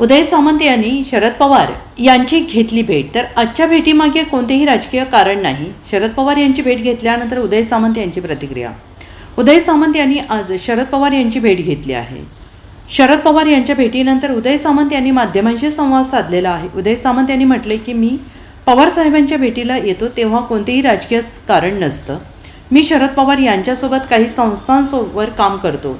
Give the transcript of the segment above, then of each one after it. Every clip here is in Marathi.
उदय सामंत यांनी शरद पवार यांची घेतली भेट. तर आजच्या भेटीमागे कोणतेही राजकीय कारण नाही. शरद पवार यांची भेट घेतल्यानंतर उदय सामंत यांची प्रतिक्रिया. उदय सामंत यांनी आज शरद पवार यांची भेट घेतली आहे. शरद पवार यांच्या भेटीनंतर उदय सामंत यांनी माध्यमांशी संवाद साधलेला आहे. उदय सामंत यांनी म्हटले की मी पवार साहेबांच्या भेटीला येतो तेव्हा कोणतेही राजकीय कारण नसतं. मी शरद पवार यांच्यासोबत काही संस्थांसोबत काम करतो.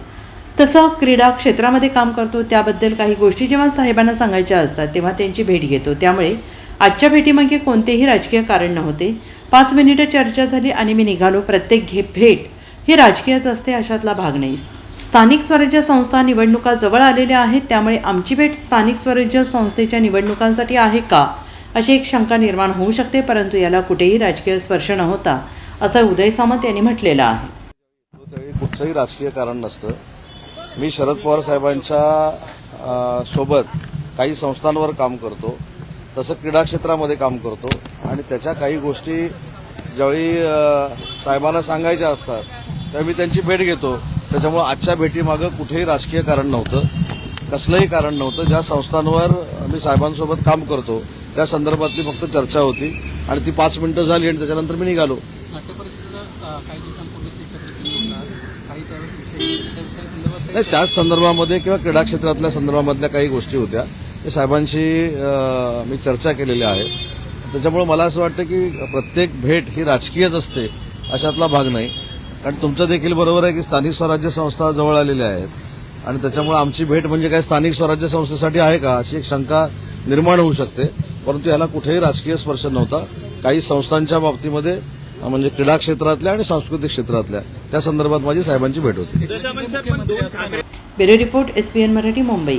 तसं क्रीडा क्षेत्रामध्ये काम करतो त्याबद्दल काही गोष्टी जेव्हा साहेबांना सांगायच्या असतात तेव्हा त्यांची भेट घेतो. त्यामुळे आजच्या भेटीमागे कोणतेही राजकीय कारण नव्हते. पाच मिनिटं चर्चा झाली आणि मी निघालो. प्रत्येक घे भेट ही राजकीयच असते अशातला भाग नाही. स्थानिक स्वराज्य संस्था निवडणुका जवळ आलेल्या आहेत त्यामुळे आमची भेट स्थानिक स्वराज्य संस्थेच्या निवडणुकांसाठी आहे का? अशी एक शंका निर्माण होऊ शकते परंतु याला कुठेही राजकीय स्पर्श नव्हता असं उदय सामंत यांनी म्हटलेलं आहे. कुठचंही राजकीय कारण नसतं. मी शरद पवार साहेबांच्या सोबत काही संस्थांवर काम करतो तसं क्रीडा क्षेत्रामध्ये काम करतो आणि त्याच्या काही गोष्टी ज्यावेळी साहेबांना सांगायच्या असतात त्यावेळी मी त्यांची भेट घेतो. त्याच्यामुळे आजच्या भेटीमागं कुठेही राजकीय कारण नव्हतं कसलंही कारण नव्हतं. ज्या संस्थांवर मी साहेबांसोबत काम करतो त्या संदर्भातली फक्त चर्चा होती आणि ती पाच मिनिटं झाली आणि त्याच्यानंतर मी निघालो. काही त्यावेळेस विषय त्या विषयासंदर्भात नाही त्याच संदर्भामध्ये किंवा क्रीडा क्षेत्रातल्या संदर्भामधल्या काही गोष्टी होत्या. ते साहेबांशी मी चर्चा केलेल्या आहेत त्याच्यामुळे मला असं वाटतं की प्रत्येक भेट ही राजकीयच असते अशातला भाग नाही. कारण तुमचं देखील बरोबर आहे की स्थानिक स्वराज्य संस्था जवळ आलेल्या आहेत. आणि त्याच्यामुळे आमची भेट म्हणजे काय स्थानिक स्वराज्य संस्थेसाठी आहे का अशी एक शंका निर्माण होऊ शकते. परंतु याला कुठेही राजकीय स्पर्श नव्हता. काही संस्थांच्या बाबतीमध्ये म्हणजे क्रीडा क्षेत्रातल्या आणि सांस्कृतिक क्षेत्रातल्या. त्या संदर्भात माझी साहेबांची भेट होती. Bureau report S P N Marathi Mumbai.